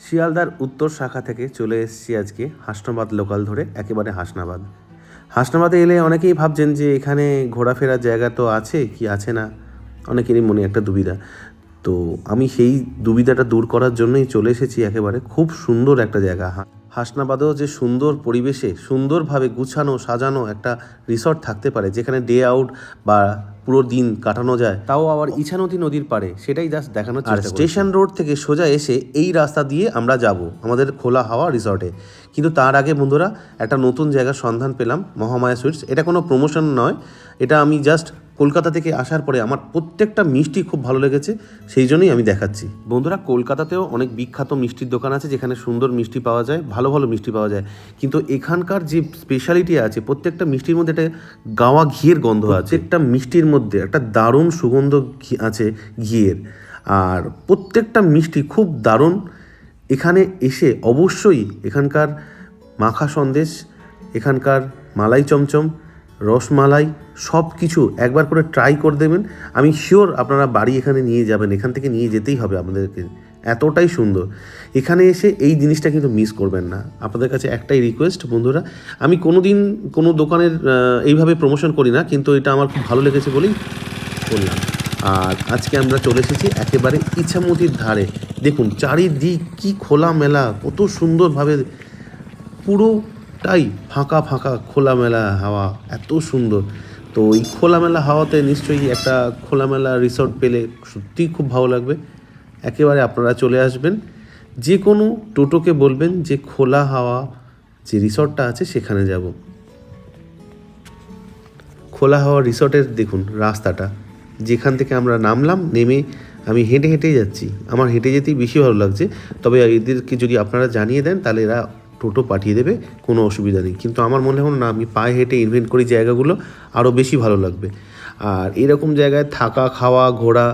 শিয়ালদার উত্তর শাখা থেকে চলে এসেছি আজকে হাসনাবাদ লোকাল ধরে, একেবারে হাসনাবাদ। হাসনাবাদে এলে অনেকেই ভাবছেন যে এখানে ঘোরাফেরার জায়গা তো আছে কি আছে না, অনেকেরই মনে একটা দুবিধা। তো আমি সেই দুবিধাটা দূর করার জন্যই চলে এসেছি একেবারে খুব সুন্দর একটা জায়গা। হাসনাবাদেও যে সুন্দর পরিবেশে সুন্দরভাবে গুছানো, সাজানো একটা রিসর্ট থাকতে পারে, যেখানে ডে আউট বা পুরো দিন কাটানো যায়। তাও আবার ইছানদী নদীর পারে সেটাই জাস্ট দেখানো আর স্টেশন রোড থেকে সোজা এসে এই রাস্তা দিয়ে আমরা যাব আমাদের খোলা হাওয়া রিসর্টে কিন্তু তার আগে বন্ধুরা একটা নতুন জায়গার সন্ধান পেলাম মহামায়া সুইটস। এটা কোনো প্রমোশন নয় এটা আমি জাস্ট কলকাতা থেকে আসার পরে আমার প্রত্যেকটা মিষ্টি খুব ভালো লেগেছে সেই জন্যই আমি দেখাচ্ছি। বন্ধুরা কলকাতাতেও অনেক বিখ্যাত মিষ্টির দোকান আছে যেখানে সুন্দর মিষ্টি পাওয়া যায় ভালো ভালো মিষ্টি পাওয়া যায়। কিন্তু এখানকার যে স্পেশালিটি আছে প্রত্যেকটা মিষ্টির মধ্যে একটা গাওয়া ঘিয়ের গন্ধ আছে। একটা মিষ্টির মধ্যে একটা দারুণ সুগন্ধ ঘি আছে ঘিয়ের। আর প্রত্যেকটা মিষ্টি খুব দারুণ। এখানে এসে অবশ্যই এখানকার মাখা সন্দেশ এখানকার মালাই চমচম রসমালাই সব কিছু একবার করে ট্রাই করে দেবেন। আমি শিওর আপনারা বাড়ি এখানে নিয়ে যাবেন, এখান থেকে নিয়ে যেতেই হবে আপনাদেরকে। এতটাই সুন্দর। এখানে এসে এই জিনিসটা কিন্তু মিস করবেন না। আপনাদের কাছে একটাই রিকোয়েস্ট বন্ধুরা, আমি কোনো দিন কোনো দোকানের এইভাবে প্রমোশন করি না, কিন্তু এটা আমার খুব ভালো লেগেছে বলেই করলাম আর আজকে আমরা চলে এসেছি একেবারে ইচ্ছামতির ধারে। দেখুন, চারিদিক কি খোলা মেলা কত সুন্দরভাবে পুরোটাই ফাঁকা ফাঁকা খোলামেলা হাওয়া এত সুন্দর। তো ওই খোলামেলা হাওয়াতে নিশ্চয়ই একটা খোলামেলা রিসর্ট পেলে সত্যিই খুব ভালো লাগবে। একেবারে আপনারা চলে আসবেন। যে কোনো টোটোকে বলবেন যে খোলা হাওয়া যে রিসর্টটা আছে সেখানে যাব। খোলা হাওয়া রিসর্টের দেখুন রাস্তাটা। যেখান থেকে আমরা নামলাম, নেমে আমি হেঁটে হেঁটেই যাচ্ছি। আমার হেঁটে যেতেই বেশি ভালো লাগছে। তবে এদেরকে যদি আপনারা জানিয়ে দেন, তাহলে এরা টোটো পাঠিয়ে দেবে, কোনো অসুবিধা নেই। কিন্তু আমার মনে হলো না, আমি পায়ে হেঁটে ইনভেন্ট করি জায়গাগুলো আরও বেশি ভালো লাগবে। আর এরকম জায়গায় থাকা, খাওয়া, ঘোরা,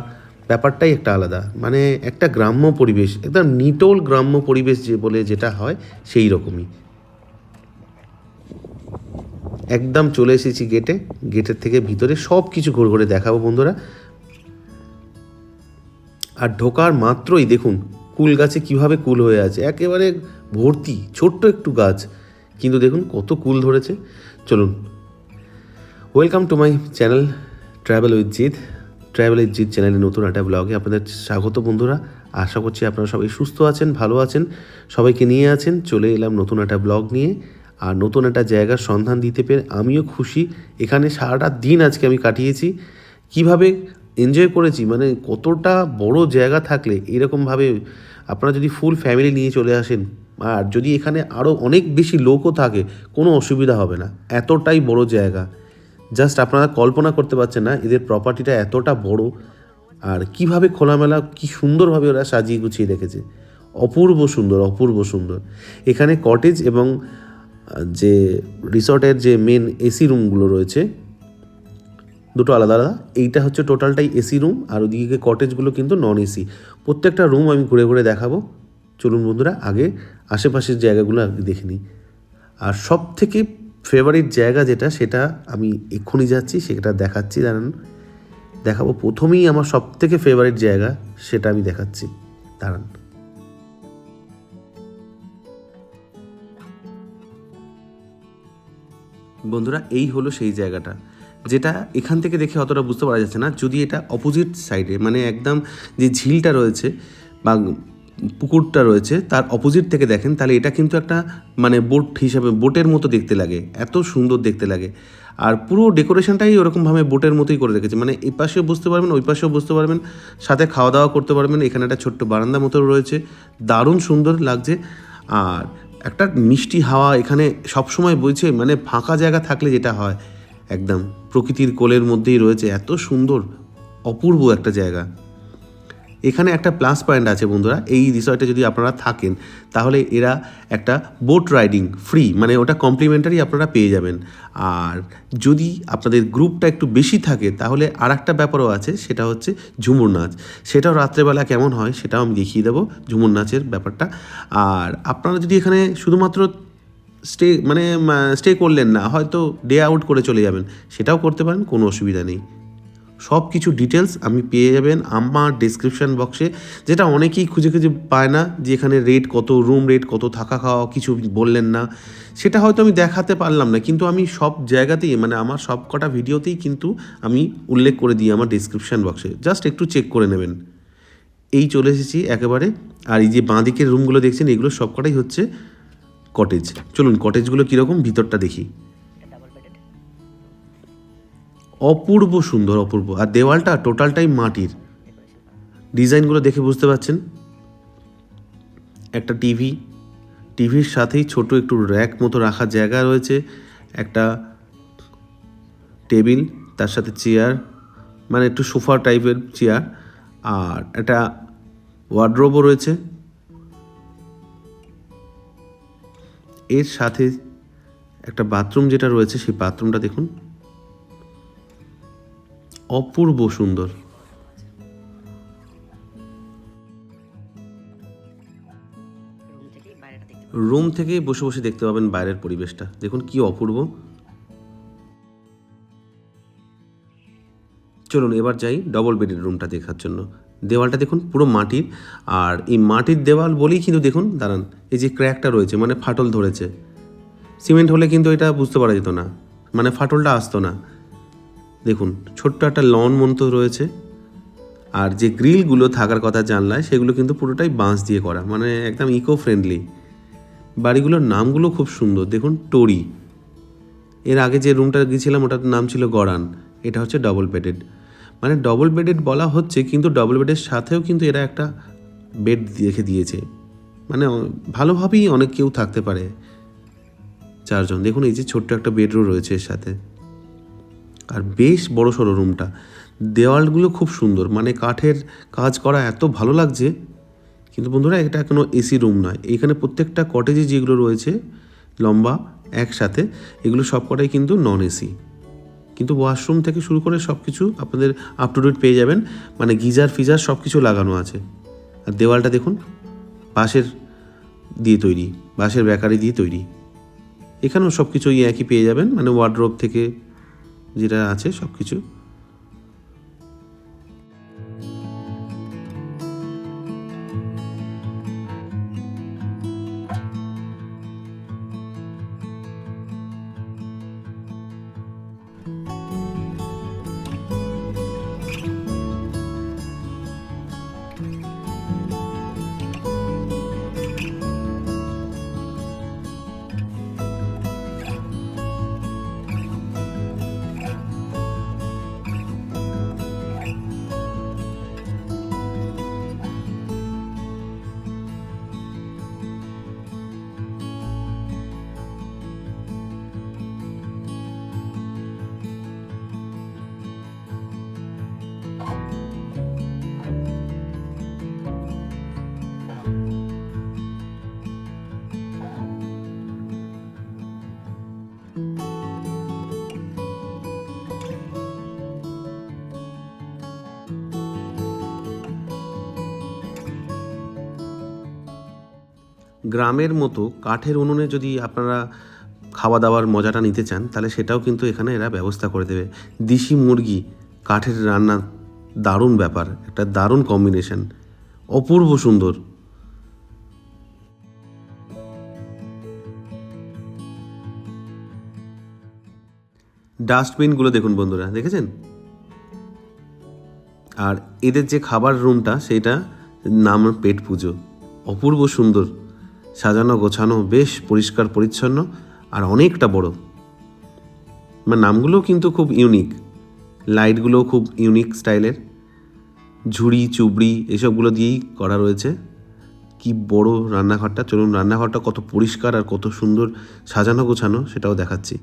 ব্যাপারটাই একটা আলাদা। মানে একটা গ্রাম্য পরিবেশ একদম নিটোল গ্রাম্য পরিবেশ যে বলে যেটা হয়, সেই রকমই। একদম চলে এসেছি গেটে গেটের থেকে ভিতরে সব কিছু ঘুরে ঘুরে দেখাবো বন্ধুরা। আর ঢোকার মাত্রই দেখুন, কুল গাছে কীভাবে কুল হয়ে আছে। একেবারে ভর্তি, ছোট্ট একটু গাছ। কিন্তু দেখুন কত কুল ধরেছে। চলুন। Welcome to my channel travel with Jeet travel with Jeet চ্যানেলের নতুন একটা ব্লগে আপনাদের স্বাগত বন্ধুরা। আশা করছি আপনারা সবাই সুস্থ আছেন, ভালো আছেন, সবাইকে নিয়ে আছেন। চলে এলাম নতুন একটা ব্লগ নিয়ে। আর নতুন একটা জায়গার সন্ধান দিতে পেরে আমিও খুশি। এখানে সারাটা দিন আজকে আমি কাটিয়েছি। কীভাবে এনজয় করেছি? মানে কতটা বড় জায়গা থাকলে এরকমভাবে আপনারা যদি ফুল ফ্যামিলি নিয়ে চলে আসেন আর যদি এখানে আরও অনেক বেশি লোকও থাকে, কোনো অসুবিধা হবে না। এতটাই বড় জায়গা। জাস্ট আপনারা কল্পনা করতে পারছেন না এদের প্রপার্টিটা এতটা বড়। আর কীভাবে খোলামেলা, কি সুন্দরভাবে ওরা সাজিয়ে গুছিয়ে রেখেছে। অপূর্ব সুন্দর অপূর্ব সুন্দর। এখানে কটেজ এবং যে রিসর্টের যে মেন এসি রুমগুলো রয়েছে, দুটো আলাদা আলাদা। এইটা হচ্ছে টোটালটাই এসি রুম আর ওদিকে কটেজগুলো কিন্তু নন এসি প্রত্যেকটা রুম আমি ঘুরে ঘুরে দেখাবো। চলুন বন্ধুরা, আগে আশেপাশের জায়গাগুলো আগে দেখে নিই। আর সব থেকে ফেভারিট জায়গা যেটা, সেটা আমি এক্ষুনি যাচ্ছি, সেটা দেখাচ্ছি, দাঁড়ান। দেখাবো প্রথমেই আমার সব থেকে ফেভারিট জায়গা, সেটা আমি দেখাচ্ছি। দাঁড়ান। বন্ধুরা, এই হলো সেই জায়গাটা, যেটা এখান থেকে দেখে অতটা বুঝতে পারা যাচ্ছে না, যদি এটা অপোজিট সাইডে মানে একদম যে ঝিলটা রয়েছে, বা পুকুরটা রয়েছে, তার অপোজিট থেকে দেখেন, তাহলে এটা কিন্তু একটা মানে বোট হিসাবে বোটের মতো দেখতে লাগে, এত সুন্দর দেখতে লাগে। আর পুরো ডেকোরেশনটাই ওরকমভাবে বোটের মতোই করে রেখেছে মানে এই পাশেও বুঝতে পারবেন, ওই পাশেও বুঝতে পারবেন, সাথে খাওয়া দাওয়া করতে পারবেন, এখানে একটা ছোট্ট বারান্দা মতো রয়েছে, দারুণ সুন্দর লাগছে। আর একটা মিষ্টি হাওয়া এখানে সবসময় বইছে মানে ফাঁকা জায়গা থাকলে যেটা হয়, একদম প্রকৃতির কোলের মধ্যেই রয়েছে, এত সুন্দর, অপূর্ব একটা জায়গা। এখানে একটা প্লাস পয়েন্ট আছে বন্ধুরা। এই রিসর্টে যদি আপনারা থাকেন, তাহলে এরা একটা বোট রাইডিং ফ্রি মানে ওটা কমপ্লিমেন্টারি আপনারা পেয়ে যাবেন। আর যদি আপনাদের গ্রুপটা একটু বেশি থাকে, তাহলে আর একটা ব্যাপারও আছে, সেটা হচ্ছে ঝুমুর নাচ। সেটাও রাত্রেবেলা কেমন হয়, সেটাও আমি দেখিয়ে দেবো ঝুমুর নাচের ব্যাপারটা। আর আপনারা যদি এখানে শুধুমাত্র স্টে মানে স্টে করলেন না, হয়তো ডে আউট করে চলে যাবেন, সেটাও করতে পারেন, কোনো অসুবিধা নেই। সব কিছু ডিটেলস আমি পেয়ে যাবেন আমার ডিসক্রিপশান বক্সে যেটা অনেকেই খুঁজে খুঁজে পায় না যে এখানে রেট কত রুম রেট কত, থাকা খাওয়া, কিছু বললেন না। সেটা হয়তো আমি দেখাতে পারলাম না, কিন্তু আমি সব জায়গাতেই মানে আমার সব কটা ভিডিওতেই কিন্তু আমি উল্লেখ করে দিই আমার ডিসক্রিপশান বক্সে জাস্ট একটু চেক করে নেবেন। এই চলে এসেছি একেবারে। আর এই যে বাঁদিকের রুমগুলো দেখছেন, এগুলো সবকটাই হচ্ছে কটেজ চলুন কটেজগুলো কীরকম, ভিতরটা দেখি। অপূর্ব সুন্দর, অপূর্ব। আর দেওয়ালটা টোটালটাই মাটির। ডিজাইনগুলো দেখে বুঝতে পারছেন? একটা টিভি। টিভির সাথেই ছোট একটু র্যাক মতো রাখার জায়গা রয়েছে। একটা টেবিল, তার সাথে চেয়ার মানে একটু সোফা টাইপের চেয়ার। আর একটা ওয়ার্ড্রোবও রয়েছে। এর সাথে একটা বাথরুম যেটা রয়েছে, সেই বাথরুমটা দেখুন। অপূর্ব সুন্দর। রুম থেকেই বসে বসে দেখতে পাবেন বাইরের পরিবেশটা। দেখুন কি অপূর্ব। চলুন এবার যাই ডবল বেডের রুমটা দেখার জন্য। দেওয়ালটা দেখুন পুরো মাটির, আর এই মাটির দেওয়াল বলেই কিন্তু দেখুন, দাঁড়ান, এই যে ক্র্যাকটা রয়েছে মানে ফাটল ধরেছে। সিমেন্ট হলে কিন্তু এটা বুঝতে পারা যেত না মানে ফাটলটা আসতো না। দেখুন, ছোট্ট একটা লন মতো রয়েছে, আর যে গ্রিলগুলো থাকার কথা জানলায়, সেগুলো কিন্তু পুরোটাই বাঁশ দিয়ে করা মানে একদম ইকো ফ্রেন্ডলি বাড়িগুলোর নামগুলো খুব সুন্দর, দেখুন, টরি। এর আগে যে রুমটা গিয়েছিলাম, ওটার নাম ছিল গড়ান, এটা হচ্ছে ডবল বেডেড মানে ডবল বেডেড বলা হচ্ছে, কিন্তু ডবল বেডের সাথেও কিন্তু এরা একটা বেড রেখে দিয়েছে। মানে ভালোভাবেই অনেক কেউ থাকতে পারে চারজন। দেখুন, এই যে ছোট্ট একটা বেডরুম রয়েছে এর সাথে। আর বেশ বড় সড়ো রুমটা দেওয়ালগুলো খুব সুন্দর। মানে কাঠের কাজ করা এত ভালো লাগছে। কিন্তু বন্ধুরা, এটা কোনো এসি রুম নয়। এখানে প্রত্যেকটা কটেজে যেগুলো রয়েছে, লম্বা, একসাথে, এগুলো সব কটাই কিন্তু নন এসি কিন্তু ওয়াশরুম থেকে শুরু করে সব কিছু আপনাদের আপ টু ডেট পেয়ে যাবেন। মানে গিজার ফিজার সব কিছু লাগানো আছে। আর দেওয়ালটা দেখুন, বাঁশের দিয়ে তৈরি, বাঁশের ব্যাকারি দিয়ে তৈরি। এখানেও সব কিছু একই পেয়ে যাবেন। মানে ওয়ার্ড্রোব থেকে যেটা আছে সব কিছু গ্রামের মতো কাঠের উনুনে যদি আপনারা খাওয়া দাওয়ার মজাটা নিতে চান, তাহলে সেটাও কিন্তু এখানে এরা ব্যবস্থা করে দেবে। দেশি মুরগি কাঠের রান্না দারুণ ব্যাপার, একটা দারুণ কম্বিনেশন অপূর্ব সুন্দর। ডাস্টবিনগুলো দেখুন বন্ধুরা, দেখেছেন? আর এদের যে খাবার রুমটা সেটা নাম পেট পুজো, অপূর্ব সুন্দর। সাজানো গোছানো বেশ পরিষ্কার পরিচ্ছন্ন আর অনেকটা বড়। মানে নামগুলোও কিন্তু খুব ইউনিক লাইটগুলোও খুব ইউনিক স্টাইলের। ঝুড়ি, চুবড়ি এসবগুলো দিয়েই করা রয়েছে। কি বড় রান্নাঘরটা! চলুন রান্নাঘরটা কত পরিষ্কার আর কত সুন্দর সাজানো গোছানো সেটাও দেখাচ্ছি।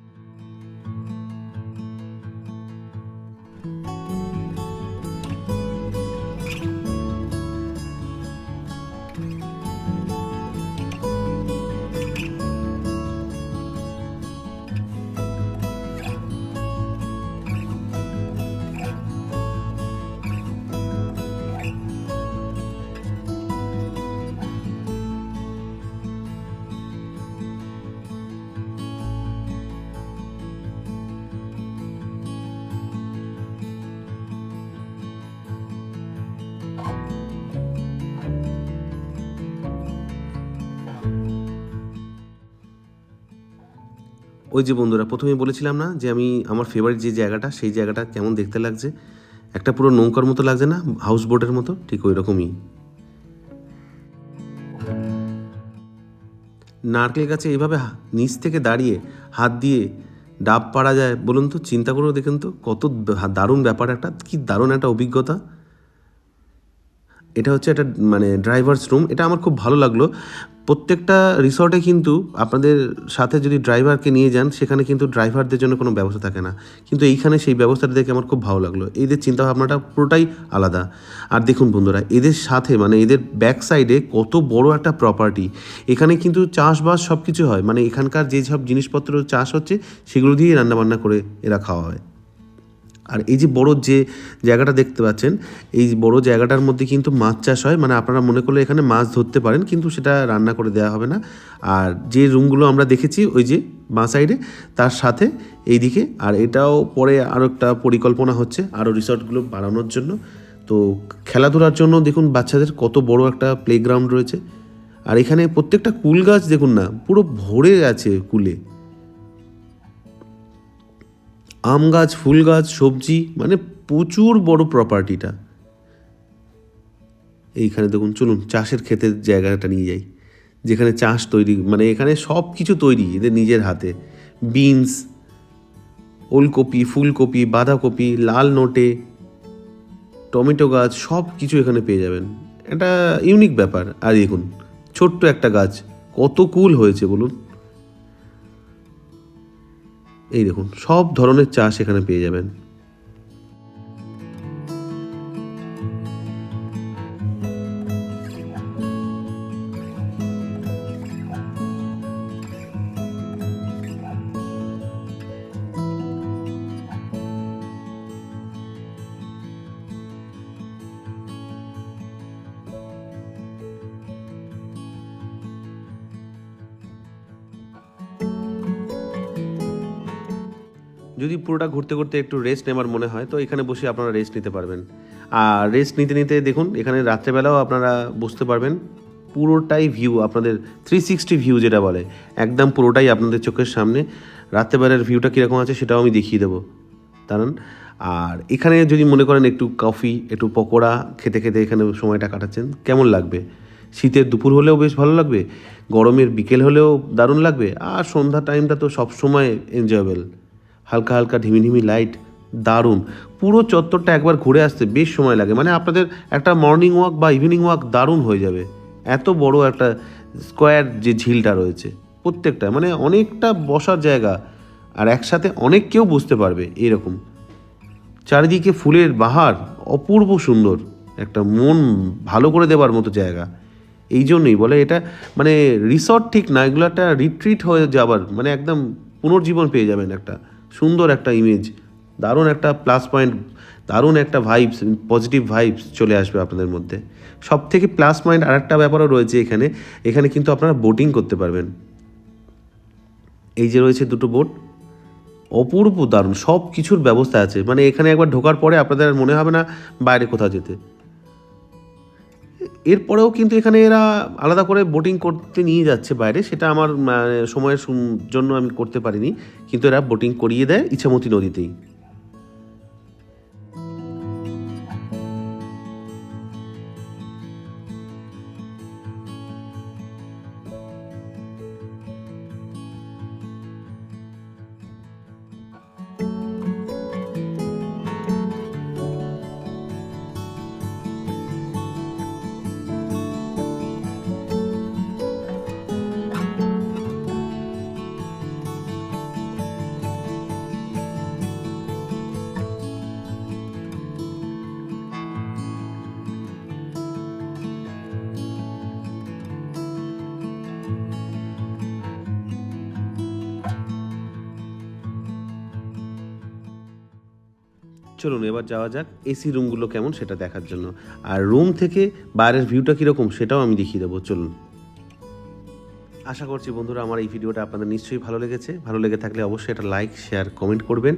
ওই যে বন্ধুরা প্রথমে বলেছিলাম না যে আমি আমার ফেভারিট যে জায়গাটা, সেই জায়গাটা কেমন দেখতে লাগছে? একটা পুরো নৌকার মতো লাগছে না? হাউস বোটের মতো? ঠিক ওই রকমই। নারকেল গাছে এইভাবে নিচ থেকে দাঁড়িয়ে হাত দিয়ে ডাব পাড়া যায়, বলুন তো, চিন্তা করেও দেখুন তো, কত দারুণ ব্যাপার একটা, কি দারুণ একটা অভিজ্ঞতা। এটা হচ্ছে একটা মানে ড্রাইভার্স রুম এটা আমার খুব ভালো লাগল। প্রত্যেকটা রিসর্টে কিন্তু আপনাদের সাথে যদি ড্রাইভারকে নিয়ে যান, সেখানে কিন্তু ড্রাইভারদের জন্য কোনো ব্যবস্থা থাকে না। কিন্তু এইখানে সেই ব্যবস্থাটা দেখে আমার খুব ভালো লাগল। এদের চিন্তাভাবনাটা পুরোটাই আলাদা। আর দেখুন বন্ধুরা, এদের সাথে মানে এদের ব্যাক সাইডে কত বড় একটা প্রপার্টি এখানে কিন্তু চাষবাস সব কিছু হয়। মানে এখানকার যে সব জিনিসপত্র চাষ হচ্ছে, সেগুলো দিয়েই রান্নাবান্না করে এরা খাওয়া হয়। আর এই যে বড় যে জায়গাটা দেখতে পাচ্ছেন, এই বড় জায়গাটার মধ্যে কিন্তু মাছ চাষ হয়। মানে আপনারা মনে করলে এখানে মাছ ধরতে পারেন, কিন্তু সেটা রান্না করে দেওয়া হবে না। আর যে রুমগুলো আমরা দেখেছি, ওই যে বাঁ সাইডে, তার সাথে এই দিকে আর এটাও পরে আরও একটা পরিকল্পনা হচ্ছে আরও রিসর্টগুলো বাড়ানোর জন্য। তো খেলাধুলার জন্য দেখুন, বাচ্চাদের কত বড় একটা প্লেগ্রাউন্ড রয়েছে। আর এখানে প্রত্যেকটা কুল গাছ দেখুন না, পুরো ভরে আছে কুলে। আম গাছ, ফুল গাছ, সবজি মানে প্রচুর বড় প্রপার্টিটা এইখানে দেখুন, চলুন, চাষের ক্ষেতের জায়গাটা নিয়ে যাই। যেখানে চাষ তৈরি মানে এখানে সব কিছু তৈরি, এদের নিজের হাতে। বিনস ওলকপি, ফুলকপি, বাঁধাকপি, লাল নোটে, টমেটো গাছ সব কিছু এখানে পেয়ে যাবেন। এটা ইউনিক ব্যাপার। আর দেখুন, ছোট্ট একটা গাছ, কত কুল হয়েছে বলুন। এই দেখুন সব ধরনের চাষ এখানে পেয়ে যাবেন। যদি পুরোটা ঘুরতে ঘুরতে একটু রেস্ট নেওয়ার মনে হয়, তো এখানে বসে আপনারা রেস্ট নিতে পারবেন। আর রেস্ট নিতে নিতে দেখুন, এখানে রাত্রেবেলাও আপনারা বসতে পারবেন। পুরোটাই ভিউ আপনাদের থ্রি সিক্সটি ভিউ যেটা বলে, একদম পুরোটাই আপনাদের চোখের সামনে। রাত্রেবেলার ভিউটা কীরকম আছে সেটাও আমি দেখিয়ে দেবো। কারণ আর এখানে যদি মনে করেন একটু কফি একটু পকোড়া খেতে খেতে এখানে সময়টা কাটাচ্ছেন, কেমন লাগবে? শীতের দুপুর হলেও বেশ ভালো লাগবে, গরমের বিকেল হলেও দারুণ লাগবে, আর সন্ধ্যা টাইমটা তো সবসময় এনজয়েবল হালকা হালকা ঢিমি ঢিমি লাইট দারুণ। পুরো চত্বরটা একবার ঘুরে আসতে বেশ সময় লাগে। মানে আপনাদের একটা মর্নিং ওয়াক বা ইভিনিং ওয়াক দারুণ হয়ে যাবে। এত বড় একটা স্কোয়ার যে ঝিলটা রয়েছে, প্রত্যেকটা মানে অনেকটা বসার জায়গা। আর একসাথে অনেক কেউ বুঝতে পারবে, এরকম। চারিদিকে ফুলের বাহার, অপূর্ব সুন্দর। একটা মন ভালো করে দেওয়ার মতো জায়গা। এই জন্যই বলে এটা মানে রিসর্ট ঠিক না, এগুলো একটা রিট্রিট হয়ে যাবার মানে একদম পুনর্জীবন পেয়ে যাবেন একটা। সুন্দর একটা ইমেজ দারুণ একটা প্লাস পয়েন্ট দারুণ একটা ভাইবস পজিটিভ ভাইবস চলে আসবে আপনাদের মধ্যে। সব থেকে প্লাস পয়েন্ট আর একটা ব্যাপারও রয়েছে এখানে এখানে কিন্তু আপনারা বোটিং করতে পারবেন। এই যে রয়েছে দুটো বোট অপূর্ব দারুণ সব কিছুর ব্যবস্থা আছে। মানে এখানে একবার ঢোকার পরে আপনাদের মনে হবে না বাইরে কোথাও যেতে। এরপরেও কিন্তু এখানে এরা আলাদা করে বোটিং করতে নিয়ে যাচ্ছে বাইরে সেটা আমার মানে, সময়ের জন্য আমি করতে পারিনি। কিন্তু এরা বোটিং করিয়ে দেয় ইচ্ছামতি নদীতেই। চলুন, এবার যাওয়া যাক এসি রুমগুলো কেমন সেটা দেখার জন্য। আর রুম থেকে বাইরের ভিউটা কীরকম সেটাও আমি দেখিয়ে দেবো, চলুন। আশা করছি বন্ধুরা আমার এই ভিডিওটা আপনাদের নিশ্চয়ই ভালো লেগেছে। ভালো লেগে থাকলে অবশ্যই একটা লাইক শেয়ার কমেন্ট করবেন।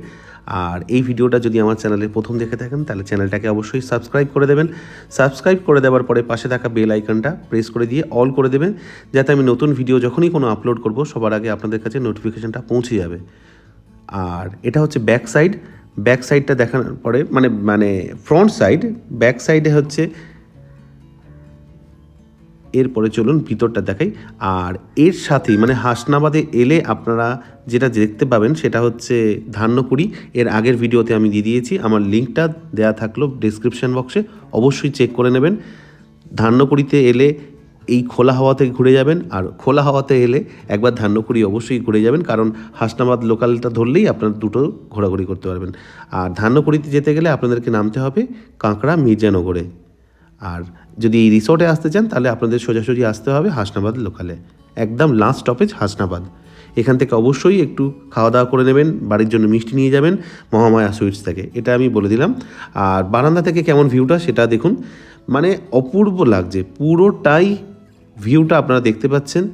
আর এই ভিডিওটা যদি আমার চ্যানেলে প্রথম দেখে থাকেন, তাহলে চ্যানেলটাকে অবশ্যই সাবস্ক্রাইব করে দেবেন। সাবস্ক্রাইব করে দেওয়ার পরে পাশে থাকা বেল আইকনটা প্রেস করে দিয়ে অল করে দেবেন, যাতে আমি নতুন ভিডিও যখনই কোনো আপলোড করব, সবার আগে আপনাদের কাছে নোটিফিকেশনটা পৌঁছে যাবে। আর এটা হচ্ছে ব্যাক সাইড ব্যাক সাইডটা দেখানোর পরে মানে মানে ফ্রন্ট সাইড ব্যাক সাইডে হচ্ছে, এরপরে চলুন ভিতরটা দেখাই। আর এর সাথেই মানে হাসনাবাদে এলে আপনারা যেটা দেখতে পাবেন সেটা হচ্ছে ধান্যপুরি। এর আগের ভিডিওতে আমি দিয়ে দিয়েছি, আমার লিঙ্কটা দেয়া থাকল ডিসক্রিপশন বক্সে অবশ্যই চেক করে নেবেন। ধান্যপুরিতে এলে এই খোলা হাওয়াতে ঘুরে যাবেন আর খোলা হাওয়াতে এলে একবার ধান্যকুড়ি অবশ্যই ঘুরে যাবেন, কারণ হাসনাবাদ লোকালটা ধরলেই আপনারা দুটো ঘোরাঘুরি করতে পারবেন। আর ধান্যকুড়িতে যেতে গেলে আপনাদেরকে নামতে হবে কাঁকড়া মির্জানগরে। আর যদি এই রিসোর্টে আসতে চান, তাহলে আপনাদের সোজাসুজি আসতে হবে হাসনাবাদ লোকালে। একদম লাস্ট স্টপেজ হাসনাবাদ। এখান থেকে অবশ্যই একটু খাওয়া দাওয়া করে নেবেন, বাড়ির জন্য মিষ্টি নিয়ে যাবেন, মহামায়া সুইটস থেকে। এটা আমি বলে দিলাম। আর বারান্দা থেকে কেমন ভিউটা সেটা দেখুন। মানে অপূর্ব লাগছে, পুরোটাই ভিউটা আপনারা দেখতে পাচ্ছেন।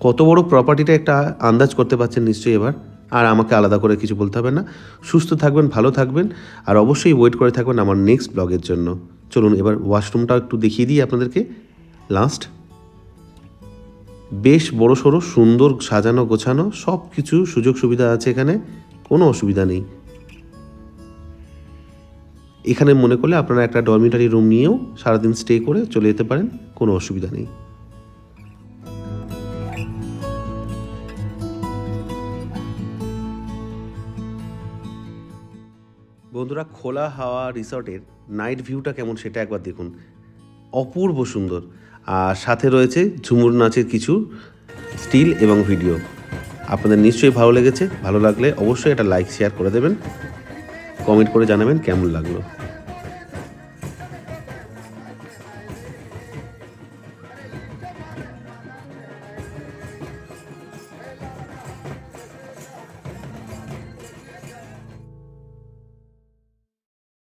কত বড় প্রপার্টিটা একটা আন্দাজ করতে পারছেন নিশ্চয়ই এবার। আর আমাকে আলাদা করে কিছু বলতে হবে না। সুস্থ থাকবেন, ভালো থাকবেন। আর অবশ্যই ওয়েট করে থাকবেন আমার নেক্সট ব্লগের জন্য। চলুন এবার ওয়াশরুমটা একটু দেখিয়ে দিই আপনাদেরকে। লাস্ট বেশ বড় সড়ো, সুন্দর সাজানো, গোছানো সব কিছু সুযোগ সুবিধা আছে এখানে। কোনো অসুবিধা নেই। এখানে মনে করলে আপনারা একটা ডরমিটারি রুম নিয়েও সারাদিন স্টে করে চলে যেতে পারেন। কোনো অসুবিধা নেই। বন্ধুরা, খোলা হাওয়া রিসর্টের নাইট ভিউটা কেমন সেটা একবার দেখুন। অপূর্ব সুন্দর। আর সাথে রয়েছে ঝুমুর নাচের কিছু স্টিল এবং ভিডিও। আপনাদের নিশ্চয়ই ভালো লেগেছে। ভালো লাগলে অবশ্যই এটা লাইক, শেয়ার করে দেবেন। কমেন্ট করে জানাবেন কেমন লাগল।